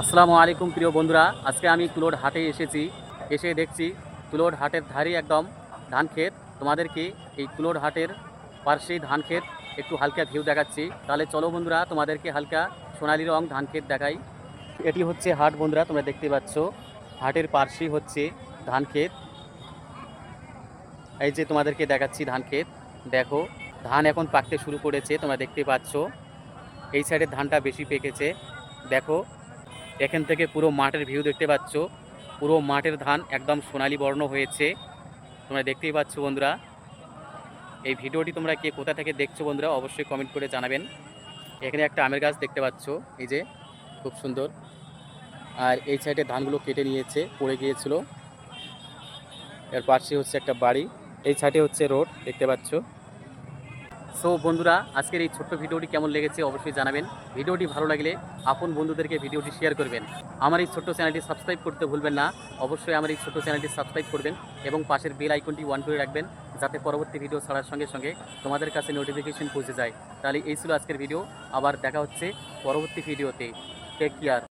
আসসালামু আলাইকুম প্রিয় বন্ধুরা। আজকে আমি তুলোর হাটে এসেছি। এসে দেখছি তুলোর হাটের ধারে একদম ধান ক্ষেত। তোমাদেরকে এই তুলোর হাটের পার্শ্বেই ধান ক্ষেত একটু হালকা ভিউ দেখাচ্ছি। তাহলে চলো বন্ধুরা, তোমাদেরকে হালকা সোনালি রং ধান ক্ষেত দেখাই। এটি হচ্ছে হাট বন্ধুরা, তোমরা দেখতে পাচ্ছ। হাটের পার্শ্বেই হচ্ছে ধান ক্ষেত। এই যে তোমাদেরকে দেখাচ্ছি ধান ক্ষেত। দেখো, ধান এখন পাকতে শুরু করেছে, তোমরা দেখতে পাচ্ছ। এই সাইডের ধানটা বেশি পেকেছে। দেখো এখান থেকে পুরো মাঠের ভিউ দেখতে পাচ্ছ। পুরো মাঠের ধান একদম সোনালী বর্ণ হয়েছে। তোমরা দেখতেই পাচ্ছ বন্ধুরা। এই ভিডিওটি তোমরা কে কোথা থেকে দেখছ বন্ধুরা, অবশ্যই কমেন্ট করে জানাবেন। এখানে একটা আমের গাছ দেখতে পাচ্ছ, এই যে, খুব সুন্দর। আর এই সাইডে ধানগুলো কেটে নিয়েছে, পড়ে গিয়েছিল। এর পাশে হচ্ছে একটা বাড়ি, এই সাইডে হচ্ছে রোড, দেখতে পাচ্ছ। সো বন্ধুরা, আজকের এই ছোট্ট ভিডিওটি কেমন লেগেছে অবশ্যই জানাবেন। ভিডিওটি ভালো লাগলে আপন বন্ধুদেরকে ভিডিওটি শেয়ার করবেন। আমার এই ছোট্ট চ্যানেলটি সাবস্ক্রাইব করতে ভুলবেন না। অবশ্যই আমার এই ছোট্ট চ্যানেলটি সাবস্ক্রাইব করবেন এবং পাশের বেল আইকনটি ওয়ান করে রাখবেন, যাতে পরবর্তী ভিডিও ছাড়ার সঙ্গে সঙ্গে তোমাদের কাছে নোটিফিকেশন পৌঁছে যায়। তাহলে এই ছিল আজকের ভিডিও আবার দেখা হচ্ছে পরবর্তী ভিডিওতে টেক কেয়ার